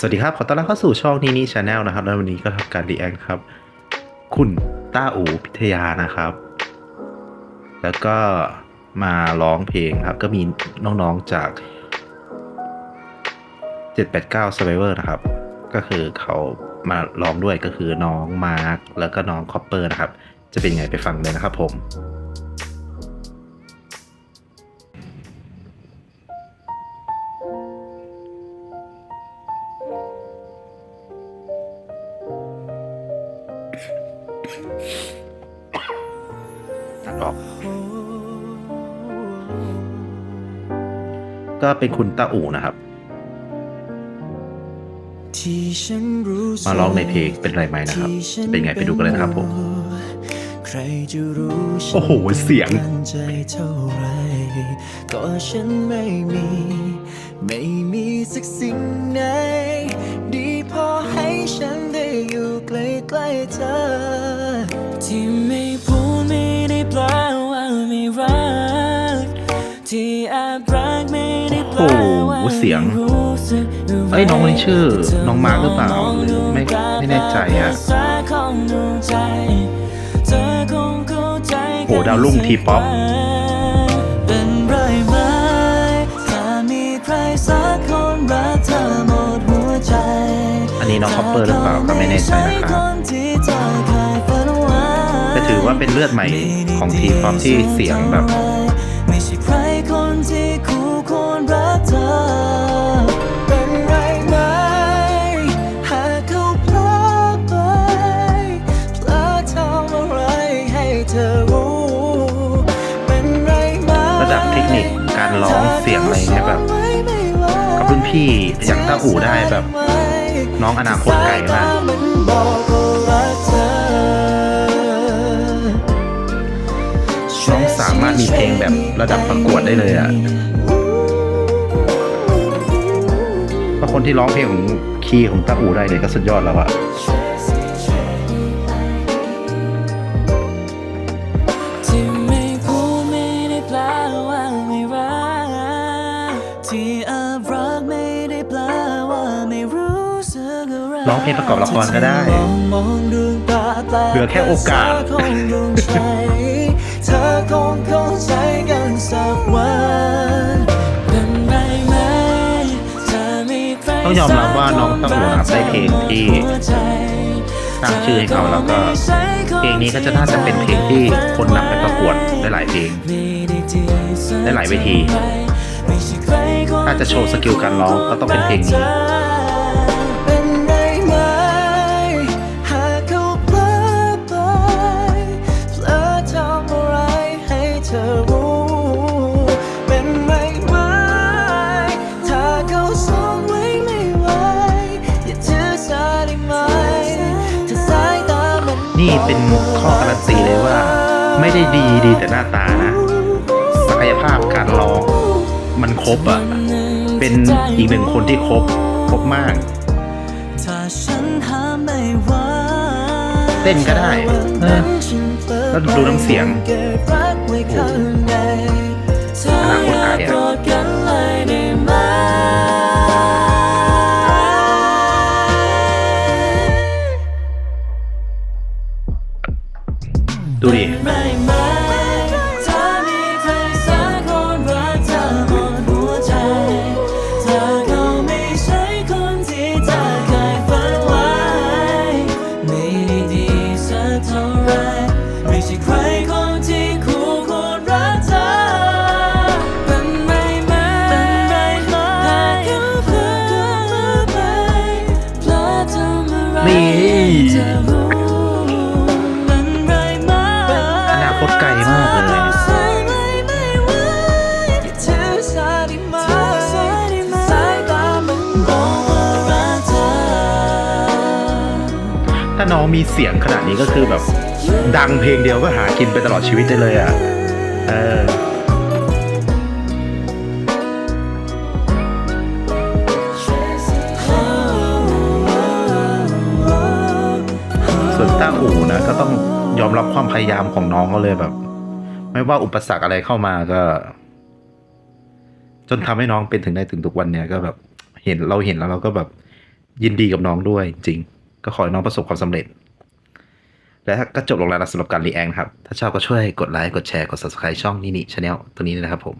สวัสดีครับ ขอต้อนรับเข้าสู่ช่องนี้นี่ชาแนลนะครับ แล้ววันนี้ก็ทำการรีแอคครับ คุณต้าอูพิทยานะครับ แล้วก็มาร้องเพลงครับ ก็มีน้องๆจาก 789 Survivor นะครับ ก็คือเขามาร้องด้วยก็คือน้องมาร์คแล้วก็น้องคอปเปอร์นะครับ จะเป็นไงไปฟังเลยนะครับผม ก็เป็นคุณต้าอู่นะครับ มาร้องในเพลงเป็นไรไหมนะครับจะเป็นไงไปดูกันเลยนะครับผมใครจะรู้ฉันโอ้โห เสียงมั่นใจเท่าไหรก็ฉันไม่มี ไม่มีสักสิ่งไหนดีพอให้ฉันได้อยู่ใกล้ๆเธอ ที่ไม่พูดไม่ได้แปลว่าไม่รักที่ เสียงไม่รู้สึกอะไรเอ้ยน้องคนนี้ชื่อน้องมาร์คหรือเปล่าหรือไม่ไม่แน่ใจอะโอ้ดาวรุ่งทีป๊อปอันนี้น้องคอปเปอร์หรือเปล่าก็ไม่แน่ใจนะครับแต่ถือว่าเป็นเลือดใหม่ของทีป๊อปที่เสียงแบบ การร้องเสียงอะไรเงี้ยแบบกับรุ่นพี่อย่างต้าอู่ได้แบบ น้องอนาคตไกลมากน้องสามารถมีเพลงแบบระดับประกวดได้เลยอะเพราคนที่ร้องเพลงของคีย์ของตาอู่ได้เนี่ยก็สุดยอดแล้วอะ ที่แอบรักไม่ได้แปลว่าไม่รู้สึกอะไรร้องเพลงประกอบละครก็ได้ มองมองดวงตาแปลกเหลือแค่โอกาสคงดวงใจเธอคงเข้าใจกันสักวันเป็นไรไหมถ้ามีใครต้องยอมรับว่าน้องต้าอู่นะครับได้เพลงที่ สร้างชื่อให้เขาแล้วก็ เพลงนี้ก็จะน่าจะเป็นเพลงที่คนนำไปประกวดได้หลายเพลง ได้หลายเวที ถ้าจะโชว์สกิลการร้องก็ต้องเป็นเพลงนี้นี่เป็นข้อการันตีเลยว่า ไม่ได้ดีดีแต่หน้าตานะ ศักยภาพการร้อง มันครบอะเป็นอีกหนึ่งคนที่ครบ ครบมากถ้าฉันห้ามไม่ไหวเต้นก็ได้เออแล้วดูน้ำเสียงเก็บรักไว้ข้างในอนาคตไกลอะ อรู้เป็นไรไหมอนาคตไกลมากเลย ถ้าน้องมีเสียงขนาดนี้ก็คือแบบ ดังเพลงเดียวก็หากินไปตลอดชีวิตได้เลยอะ เออ อู่นะ ก็ต้องยอมรับความพยายามของน้องเขาเลยแบบ ไม่ว่าอุปสรรคอะไรเข้ามาก็ จนทำให้น้องเป็นถึงได้ถึงทุกวันเนี้ยก็แบบ เห็นเราเห็นแล้วเราก็แบบยินดีกับน้องด้วย จริง ก็ขอให้น้องประสบความสำเร็จ และก็จบลงแล้วนะสำหรับการรีแอคครับ ถ้าชอบก็ช่วยกดไลค์กดแชร์กด subscribe ช่องนี้นี่ช anel ตัวนี้นะครับผม